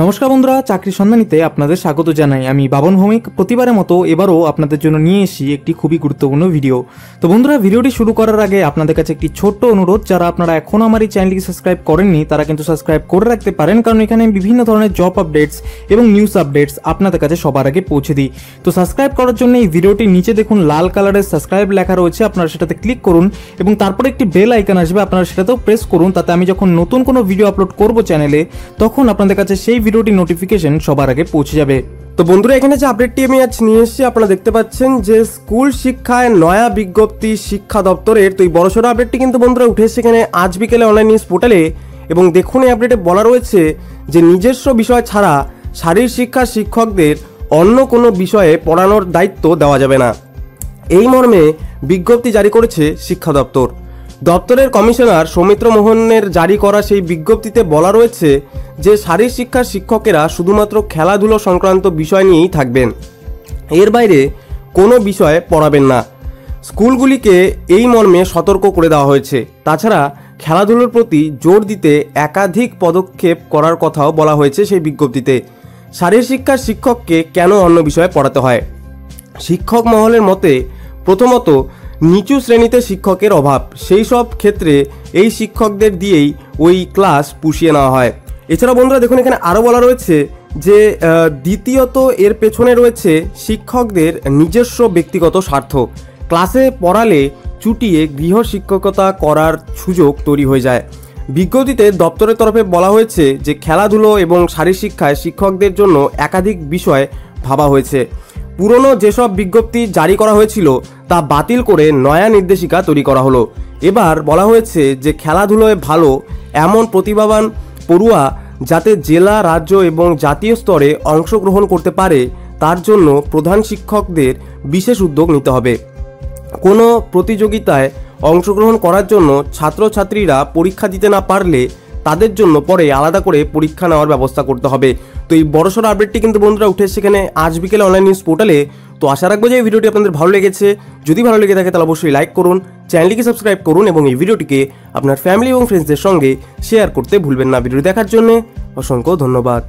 নমস্কার বন্ধুরা, চাকরি সন্ধানীতে আপনাদের স্বাগত জানাই। আমি বাবন ভৌমিক। প্রতিবারের মতো এবারও আপনাদের জন্য নিয়ে এসেছি একটি খুবই গুরুত্বপূর্ণ ভিডিও। তো বন্ধুরা, ভিডিওটি শুরু করার আগে আপনাদের কাছে একটি ছোট্ট অনুরোধ, যারা আপনারা এখনও আমার এই চ্যানেলটিকে সাবস্ক্রাইব করেননি, তারা কিন্তু সাবস্ক্রাইব করে রাখতে পারেন, কারণ এখানে আমি বিভিন্ন ধরনের জব আপডেটস এবং নিউজ আপডেটস আপনাদের কাছে সবার আগে পৌঁছে দিই। তো সাবস্ক্রাইব করার জন্য এই ভিডিওটির নিচে দেখুন লাল কালারের সাবস্ক্রাইব লেখা রয়েছে, আপনারা সেটাতে ক্লিক করুন এবং তারপরে একটি বেল আইকন আসবে, আপনারা সেটাতেও প্রেস করুন, তাতে আমি যখন নতুন কোনো ভিডিও আপলোড করব চ্যানেলে, তখন আপনাদের কাছে সেই ভিডিওটির নোটিফিকেশন সবার আগে পৌঁছে যাবে। তো বন্ধুরা, এখানে যে আপডেটটি আমি আজ নিয়ে এসেছি, আপনারা দেখতে পাচ্ছেন যে স্কুল শিক্ষায় নয়া বিজ্ঞপ্তি শিক্ষা দপ্তরের, তো এই বড়সড় আপডেটটি কিন্তু বন্ধুরা উঠে এসেছে এখানে আজ বিকেলে অনলাইন নিউজ পোর্টালে এবং দেখুন, এই আপডেটে বলা রয়েছে যে নিজস্ব বিষয় ছাড়া শারীর শিক্ষা শিক্ষকদের অন্য কোনো বিষয়ে পড়ানোর দায়িত্ব দেওয়া যাবে না। এই মর্মে বিজ্ঞপ্তি জারি করেছে শিক্ষা দপ্তর। দপ্তরের কমিশনার সৌমিত্র মোহনের জারি করা সেই বিজ্ঞপ্তিতে বলা রয়েছে যে শারীর শিক্ষার শিক্ষকেরা শুধুমাত্র খেলাধুলো সংক্রান্ত বিষয় নিয়েই থাকবেন। এর বাইরে কোনো বিষয়ে পড়াবেন না। স্কুলগুলিকে এই মর্মে সতর্ক করে দেওয়া হয়েছে। তাছাড়া খেলাধুলোর প্রতি জোর দিতে একাধিক পদক্ষেপ করার কথাও বলা হয়েছে সেই বিজ্ঞপ্তিতে। শারীর শিক্ষার শিক্ষককে কেন অন্য বিষয়ে পড়াতে হয়? শিক্ষক মহলের মতে প্রথমত নিচু শ্রেণীতে শিক্ষকের অভাব। সেই সব ক্ষেত্রে এই শিক্ষকদের দিয়েই ওই ক্লাস পুষিয়ে নেওয়া হয়। এছাড়া বন্ধুরা, দেখুন এখানে আরও বলা রয়েছে যে দ্বিতীয়ত এর পেছনে রয়েছে শিক্ষকদের নিজস্ব ব্যক্তিগত স্বার্থ। ক্লাসে পড়ালে চুটিয়ে গৃহ শিক্ষকতা করার সুযোগ তৈরি হয়ে যায়। বিজ্ঞপ্তিতে দপ্তরের তরফে বলা হয়েছে যে, খেলাধুলো এবং শারীর শিক্ষায় শিক্ষকদের জন্য একাধিক বিষয় ভাবা হয়েছে। পুরনো যেসব বিজ্ঞপ্তি জারি করা হয়েছিল, তা বাতিল করে নয়া নির্দেশিকা তৈরি করা হলো। এবার বলা হয়েছে যে খেলাধুলোয় ভালো এমন প্রতিভাবান পড়ুয়া যাতে জেলা, রাজ্য এবং জাতীয় স্তরে অংশগ্রহণ করতে পারে, তার জন্য প্রধান শিক্ষকদের বিশেষ উদ্যোগ নিতে হবে। কোনো প্রতিযোগিতায় অংশগ্রহণ করার জন্য ছাত্রছাত্রীরা পরীক্ষা দিতে না পারলে তাদের জন্য পরে আলাদা করে পরীক্ষা নেওয়ার ব্যবস্থা করতে হবে। তো এই বড়সড় আপডেটটি কিন্তু বন্ধুরা উঠে সেখানে আজ বিকেলে অনলাইন নিউজ পোর্টালে তো আশা রাখব যে এই ভিডিওটি আপনাদের ভালো লেগেছে। যদি ভালো লেগে থাকে তাহলে অবশ্যই লাইক করুন চ্যানেলটিকে সাবস্ক্রাইব করুন এবং এই ভিডিওটিকে আপনার ফ্যামিলি এবং ফ্রেন্ডসদের সঙ্গে শেয়ার করতে ভুলবেন না। ভিডিও দেখার জন্য অসংখ্য ধন্যবাদ।